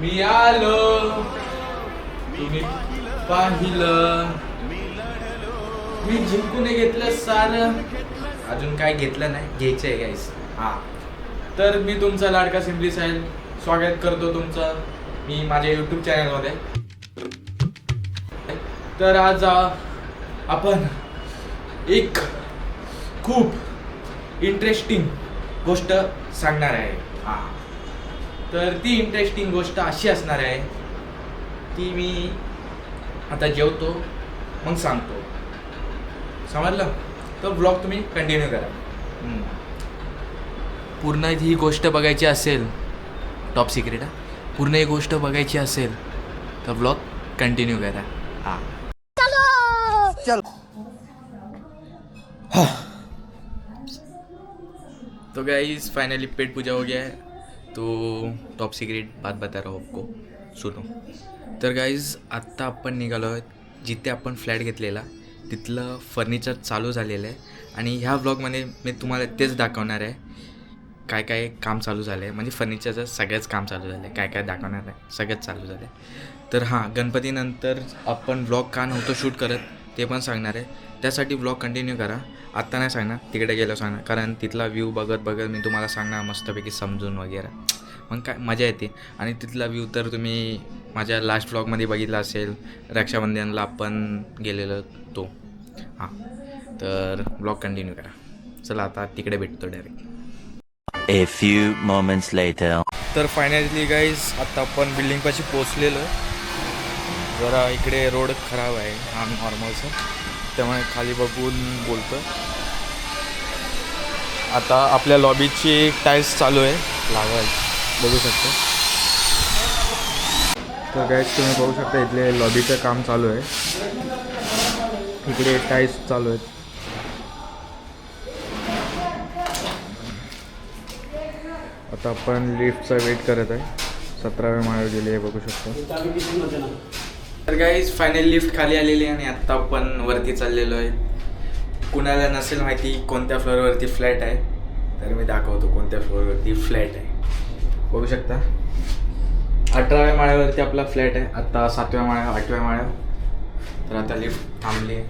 मी आलो. तुम्ही पाहिलं. मी जिंकून घेतलं सार. अजून काय घेतलं नाही घ्यायचं आहे गाईस हा. तर मी तुमचा लाडका सिम्पली साहेब स्वागत करतो तुमचं. मी माझ्या यूट्यूब चॅनलमध्ये तर आज आपण एक खूप इंटरेस्टिंग गोष्ट सांगणार आहे. हा. तर ती इंटरेस्टिंग गोष्ट अशी असणार आहे ती मी आता जेवतो मग सांगतो. समजलं? तर ब्लॉग तुम्ही कंटिन्यू करा. पूर्ण ही गोष्ट बघायची असेल टॉप सिक्रेट हा? पूर्ण ही गोष्ट बघायची असेल तर ब्लॉग कंटिन्यू करा. हां. तो गाइस फाइनली पेट पूजा हो गया है. तो टॉप सिक्रेट बात बता रहा हूँ आपको। सुनो। तर गाईज आत्ता आपण निघालो आहोत जिथे आपण फ्लॅट घेतलेला तिथलं फर्निचर चालू झालेलं आहे आणि ह्या व्लॉगमध्ये मी तुम्हाला तेच दाखवणार आहे काय काय काम चालू झालं आहे म्हणजे फर्निचरचं सगळंच काम चालू झालं आहे काय काय दाखवणार आहे? सगळंच चालू झालं आहे तर हां गणपतीनंतर आपण ब्लॉग का नव्हतो शूट करत? ते पण सांगणार आहे. त्यासाठी व्लॉग कंटिन्यू करा. आत्ता नाही सांगणार तिकडे गेलो सांगणार. कारण तिथला व्ह्यू बघत बघत मी तुम्हाला सांगणार मस्तपैकी समजून वगैरे. मग काय मजा येते. आणि तिथला व्ह्यू तर तुम्ही माझ्या लास्ट व्लॉगमध्ये बघितला असेल. रक्षाबंधनला आपण गेलेलो तो. हां. तर ब्लॉग कंटिन्यू करा. चला आता तिकडे भेटतो direct A few moments later. तर फायनली गाईज आता आपण बिल्डिंगपाशी पोचलेलो जरा इकडे रोड खराब आहे हा नॉर्मलचा त्यामुळे खाली बघून बोलतो आता आपल्या लॉबीची टाईल्स चालू आहे. लावायची. बघू शकतो. तर गाईज तुम्ही बघू शकता इथले लॉबीचं काम चालू आहे. इकडे टाईल्स चालू आहेत. आता आपण लिफ्टचा वेट करत आहे. सतराव्या माळ्यावर गेली आहे बघू शकतो. तर गाईज फायनल लिफ्ट खाली आलेली आहे आणि आत्ता आपण वरती चाललेलो आहे. कुणाला नसेल माहिती कोणत्या फ्लोअरवरती फ्लॅट आहे तर मी दाखवतो कोणत्या फ्लोअरवरती फ्लॅट आहे. बघू शकता? अठराव्या माळ्यावरती आपला फ्लॅट आहे. आत्ता सातव्या माळ्या आठव्या माळ्या. तर आता लिफ्ट थांबली आहे.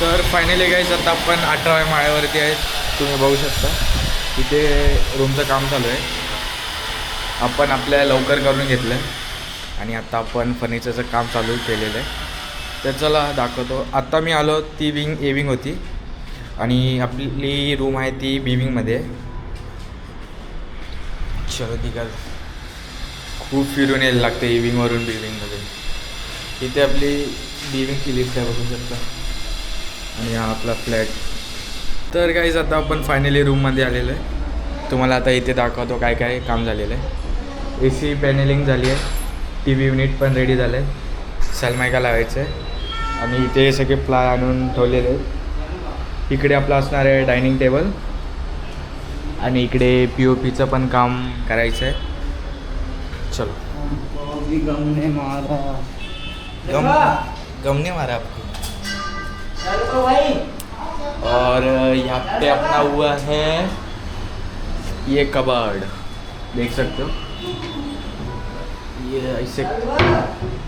तर फायनली गाईज आता आपण अठराव्या माळ्यावरती आहेत तुम्ही बघू शकता. इथे रूमचं काम चालू आहे. आपण आपल्या लवकर करून घेतलं आणि आता आपण फर्निचरचं काम चालू केलेलं आहे. तर चला दाखवतो. आत्ता मी आलो ती विंग ए विंग होती. आणि आपली रूम आहे ती बी विंगमध्ये आहे. चलो निघाल खूप फिरून यायला लागतं ए विंगवरून बी विंगमध्ये इथे आपली बी विंग क्लिक काय बघू शकता. आणि हा आपला फ्लॅट तर काहीच आता आपण फायनली रूममध्ये आलेलो आहे. तुम्हाला आता इथे दाखवतो काय काय काम झालेलं आहे. ए सी पॅनेलिंग झाली आहे. टी व्ही युनिट पण रेडी झालं. आहे सलमायका लावायचं. आहे आणि इथे सगळे प्लाय आणून ठेवलेले. आहेत इकडे आपलं असणार आहे डायनिंग टेबल. आणि इकडे पी ओ पीचं पण काम करायचं आहे चलो. गमने मारा गम गमने मारा आपको. और यहाँ पे अपना हुआ है ये कबाड़. देख सकते हो.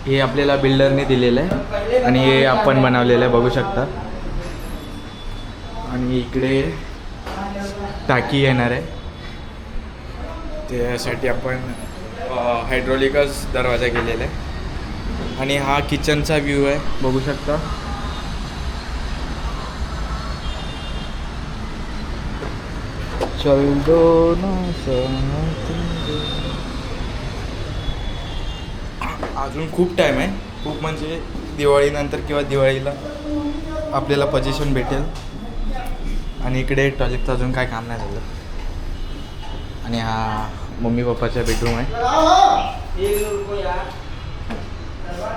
हे आपल्याला बिल्डरने दिलेलं आहे. आणि हे आपण बनवलेलं आहे बघू शकता. आणि इकडे टाकी येणार आहे. त्यासाठी आपण हायड्रोलिकच दरवाजा केलेला आहे. आणि हा किचनचा व्ह्यू आहे बघू शकता. चल दो ना अजून खूप टाईम आहे. खूप म्हणजे दिवाळीनंतर किंवा दिवाळीला आपल्याला पोझिशन भेटेल. आणि इकडे टॉयलेटचं अजून काय काम नाही झालं. आणि हा मम्मी पप्पाचा बेडरूम आहे.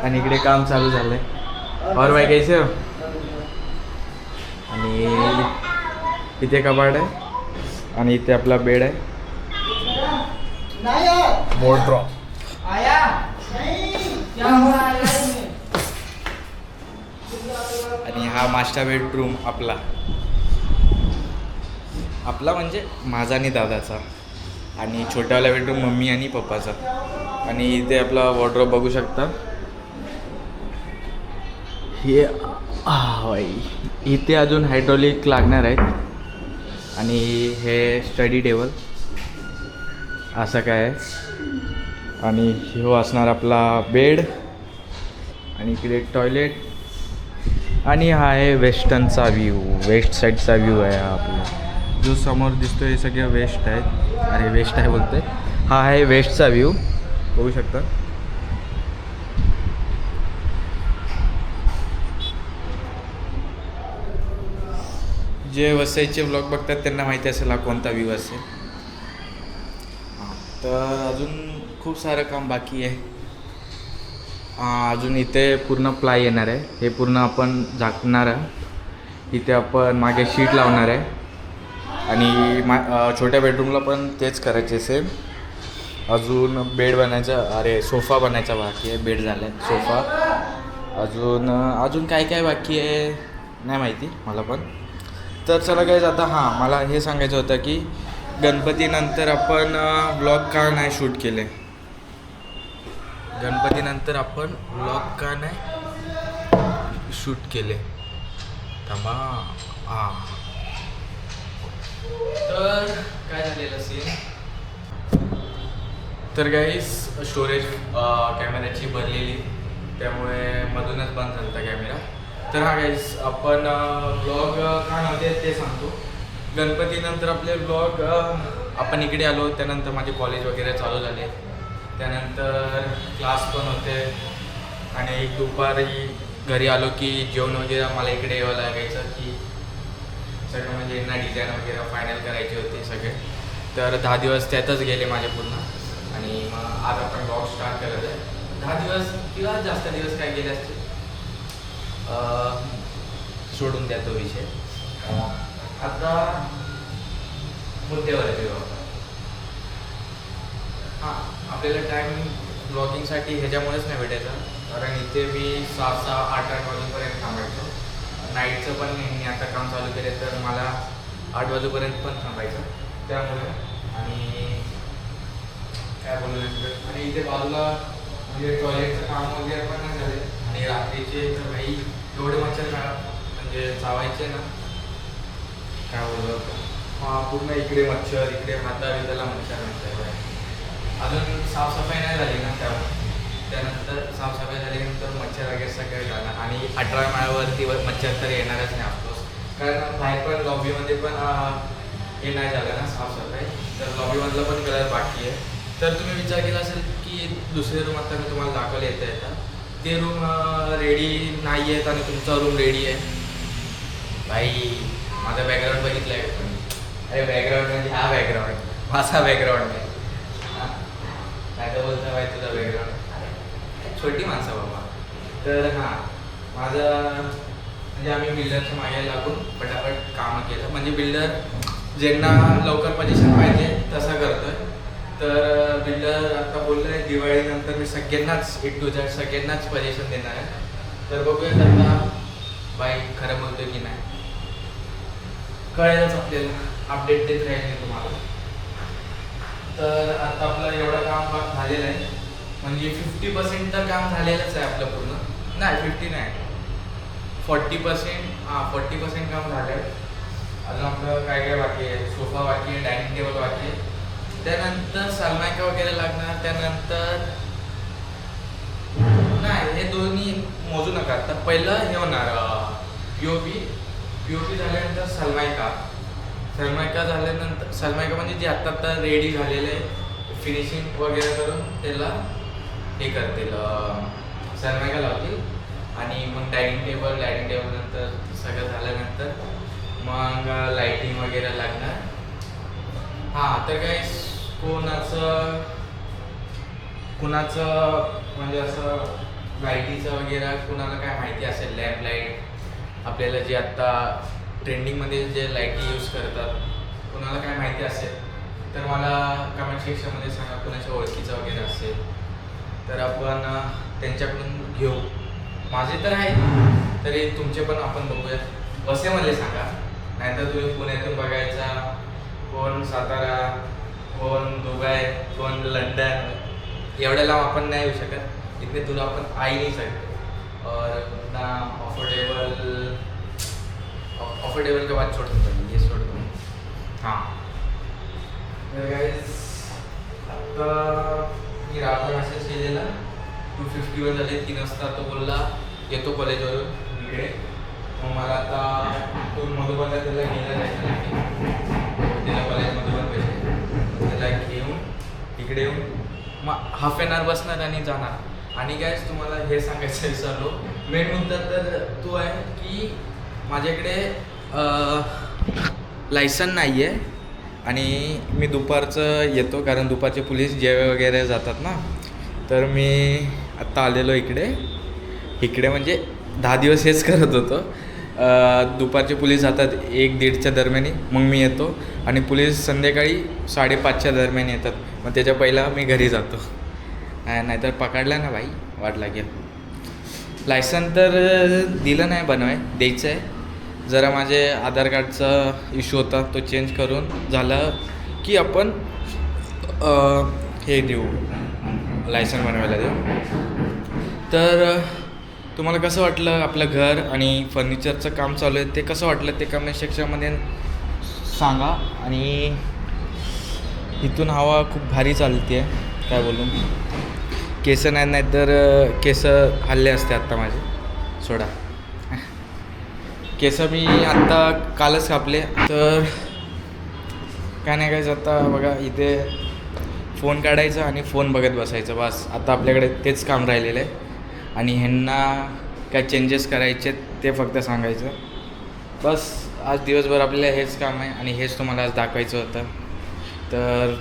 आणि इकडे काम चालू झालं आहे और भाई कैसे हो? आणि इथे कबाड आहे. आणि इथे आपला बेड आहे. मोड ड्रॉप आणि हा मास्टर बेडरूम आपला. आपला म्हणजे माझा आणि दादाचा. आणि छोट्यावाला बेडरूम मम्मी आणि पप्पाचा. आणि इथे आपला वॉर्ड्रॉप बघू शकता. हे इथे अजून हायड्रॉलिक लागणार आहेत. आणि हे स्टडी टेबल असं काय आहे? आणि हो असणार आपला बेड. आणि इकडे टॉयलेट. आणि हा आहे वेस्टर्नचा व्ह्यू. वेस्ट साईडचा व्ह्यू आहे हा आपला. जो समोर दिसतो हे सगळं वेस्ट आहेत. अरे वेस्ट आहे बोलते हा आहे वेस्टचा व्ह्यू. बघू शकता. जे वसईचे ब्लॉग बघतात त्यांना माहिती असेल हा कोणता व्ह्यू असेल. तर अजून खूप सारं काम बाकी आहे. अजून इथे पूर्ण प्लाय येणार आहे. हे पूर्ण आपण झाकणार आहे इथे आपण मागे शीट लावणार आहे. आणि मा छोट्या बेडरूमला पण तेच करायचे सेम अजून बेड बनायचा अरे सोफा बनायचा बाकी आहे. बेड झाला आहे सोफा अजून अजून काय काय बाकी आहे नाही माहिती मला पण. तर चला काय आता हां मला हे सांगायचं होतं की गणपतीनंतर आपण ब्लॉग का नाही शूट केले? गणपतीनंतर आपण ब्लॉग का नाही शूट केले. थांबा. हां तर काय झालेलं सीन तर गाईस स्टोरेज कॅमेऱ्याची भरलेली. त्यामुळे मधूनच बंद झाला होता कॅमेरा तर हा गाईस आपण ब्लॉग का नव्हते ते सांगतो. गणपतीनंतर आपले ब्लॉग आपण इकडे आलो त्यानंतर माझे कॉलेज वगैरे चालू झाले. त्यानंतर क्लास पण होते. आणि दुपारी घरी आलो की जेवण वगैरे मला इकडे यावं लागायचं की सगळं म्हणजे यांना डिझाईन वगैरे फायनल करायचे होते सगळे. तर दहा दिवस त्यातच गेले माझे पूर्ण. आणि मग आज आपण ब्लॉग स्टार्ट करत आहे. दहा दिवस किंवा जास्त दिवस काय गेले असते सोडून द्या तो विषय. आता मुद्द्यावर येतो हां आपल्याला टाईम ब्लॉगिंगसाठी ह्याच्यामुळेच नाही भेटायचा. कारण इथे मी सहा सहा आठ आठ वाजेपर्यंत थांबायचो. नाईटचं पण मी आता काम चालू केले तर मला आठ वाजेपर्यंत पण थांबायचं. त्यामुळे आणि काय बोलू आणि इथे बाजूला म्हणजे टॉयलेटचं काम वगैरे पण नाही झाले. आणि रात्रीचे तर काही एवढे मच्छर का म्हणजे चावायचे ना. काय बोलू? हा पूर्ण इकडे मच्छर इकडे हाता बिताला मच्छर. साफसफाई नाही झाली ना त्यावर. त्यानंतर साफसफाई झाल्यानंतर मच्छर वगैरे सगळं झालं आणि अठरा माळावरती मच्छर तर येणारच नाही ऑफकोर्स कारण बाहेर पण लॉबीमध्ये पण हे नाही झालं ना साफसफाई. तर लॉबीमधलं पण कलर बाकी आहे. तर तुम्ही विचार केला असेल की दुसरे रूम आता मी तुम्हाला दाखवले येतं येतं ते रूम रेडी नाही आहेत आणि तुमचा रूम रेडी आहे. भाई माझा बॅकग्राऊंड बघितला आहे अरे बॅकग्राऊंड म्हणजे हा बॅकग्राऊंड माझा बॅकग्राऊंड आहे हा. काय तर बोलता भाई तुझा बॅकग्राऊंड छोटी माणसं बाबा. तर हां माझं म्हणजे आम्ही बिल्डरच्या मागे लागून पटापट कामं केलं. म्हणजे बिल्डर ज्यांना लवकर पोझिशन पाहिजे तसा करतोय. तर बिल्डर आता बोललं आहे दिवाळीनंतर मी सगळ्यांनाच एक टू झेड सगळ्यांनाच पोझिशन देणार आहे. तर बघूया त्यांना बाई खरं बोलतोय की नाही. कळेलच आपल्याला. अपडेट देत राहील मी तुम्हाला. तर आता आपलं एवढं काम झालेलं आहे. म्हणजे फिफ्टी पर्सेंट तर काम झालेलंच आहे आपलं पूर्ण. नाही फिफ्टी नाही. फोर्टी पर्सेंट हां फोर्टी पर्सेंट काम झालं आहे अजून आपलं काय काय बाकी आहे? सोफा बाकी आहे डायनिंग टेबल बाकी आहे. त्यानंतर सलमायका वगैरे लागणार त्यानंतर नाही हे दोन्ही मोजू नका. आता पहिलं हे होणार P O P P O P झाल्यानंतर सलमायका. सलमायका झाल्यानंतर सलमायका म्हणजे जे आत्ता आत्ता रेडी झालेले फिनिशिंग वगैरे करून त्याला हे करतील अं, लावतील आणि मग डायनिंग टेबल डायनिंग टेबल नंतर सगळं झाल्यानंतर मग लाईटिंग वगैरे लागणार. हां तर काय कोणाचं कुणाचं म्हणजे असं लाईटीचं वगैरे कुणाला काय माहिती असेल लॅम्प लाइट आपल्याला जे आत्ता ट्रेंडिंगमध्ये जे लाईटी यूज करतात कुणाला काय माहिती असेल तर मला कमेंट सेक्शनमध्ये सांगा कुणाच्या ओळखीचं वगैरे असेल. तर आपण त्यांच्याकडून घेऊ. माझे तर आहे तरी तुमचे पण आपण बघूया वसेमधले सांगा. नाहीतर तुम्ही पुण्यातून बघायचा. कोण सातारा कोण दुबई कोण लंडन एवढ्या लांब आपण नाही येऊ शकत. इथे तुला आपण आई नाही सकते और ना अफोर्डेबल अफोर्डेबल के बाद छोड़ दूंगा ये छोड़ दूंगा हाँ. तर guys, आता मी राहुल मेसेज केलेला. टू फिफ्टीवर झाले तीन वाजता तो बोलला येतो कॉलेजवरून इकडे. मग मला आता तो मधुबनला त्याला गेला जायचं नाही. त्याला कॉलेज मधुबन पैसे त्याला घेऊन इकडे येऊन मग हाफ एन आवर बसणार आणि जाणार. आणि काय तुम्हाला हे सांगायचं विसरलो. मेन मुद्दा तर तो आहे की माझ्याकडे लायसन नाही आहे आणि मी दुपारचं येतो कारण दुपारचे पोलीस जेवे वगैरे जातात ना. तर मी आत्ता आलेलो इकडे. इकडे म्हणजे दहा दिवस हेच करत होतो. दुपारचे पोलीस जातात एक दीडच्या दरम्यानी मग मी येतो. आणि पोलीस संध्याकाळी साडेपाचच्या दरम्यान येतात. मग त्याच्या पहिला मी घरी जातो. नाहीतर पकडला ना भाई वाट लागेल. लायसन तर दिलं नाही बनवाय द्यायचं आहे जरा माझे आधार कार्डचा इश्यू होता तो चेंज करून झालं की आपण हे देऊ लायसन बनवायला देऊ. तर तुम्हाला कसं वाटलं आपलं घर आणि फर्निचरचं काम चालू आहे? ते कसं वाटलं? ते कमेंट सेक्शनमध्ये सांगा आणि इथून हवा खूप भारी चालते आहे काय बोलून. केस नाही नाही तर केस हल्ले असते आत्ता माझे. सोडा. केस मी आत्ता कालच कापले. तर काय नाही कायच आता बघा इथे फोन काढायचा आणि फोन बघत बसायचं. बस आता आपल्याकडे तेच काम राहिलेलं आहे. आणि ह्यांना काय चेंजेस करायचे ते फक्त सांगायचं. बस आज दिवसभर आपल्याला हेच काम आहे आणि हेच तुम्हाला आज दाखवायचं होतं. तर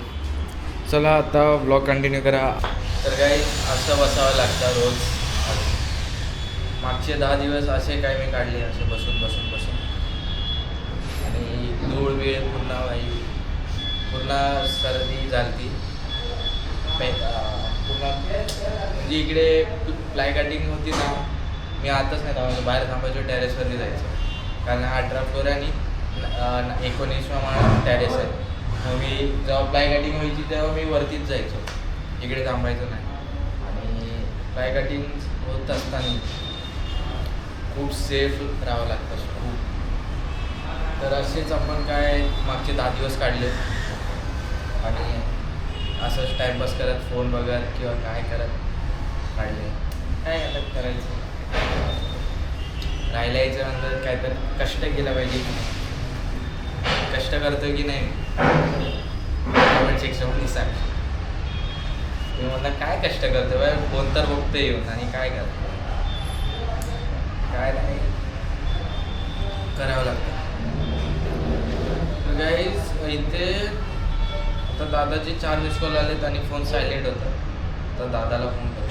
चला आता ब्लॉग कंटिन्यू करा. तर काही असं बसावं लागतं रोज. मागचे दहा दिवस असे काय मी काढले असे बसून बसून बसून. आणि धूळ वेळ पूर्ण वाई पूर्ण सर्दी झालती. पे- पूर्ण म्हणजे इकडे फ्लाय कटिंग होती ना मी आताच नाही थांबायचो बाहेर थांबायचो टेरेसवरती जायचं. कारण हा अठरा फ्लोर आणि एकोणीसवा माणूस टेरेस आहे. मग मी जेव्हा फ्लाय कटिंग व्हायची तेव्हा मी वरतीच जायचो. इकडे थांबायचो नाही. आणि फ्लाय कटिंग होत असताना खूप सेफ राहावं लागतं खूप. तर असेच आपण काय मागचे दहा दिवस काढले. आणि असंच टाईमपास करत फोन बघत किंवा काय करत काढले. काय आता करायचं? राहिल्या याच्यानंतर काय तर कष्ट केलं पाहिजे. कष्ट करतो की नाही? कमेंट सेक्शनमध्ये सांग तुम्ही म्हणता काय कष्ट करतो बाय फोन तर बघतो येऊन आणि काय करतो काय नाही. करावं लागतं. गाईज इथे आता दादाचे चार मिस कॉल आलेत आणि फोन सायलेंट होता. तर दादाला फोन करतो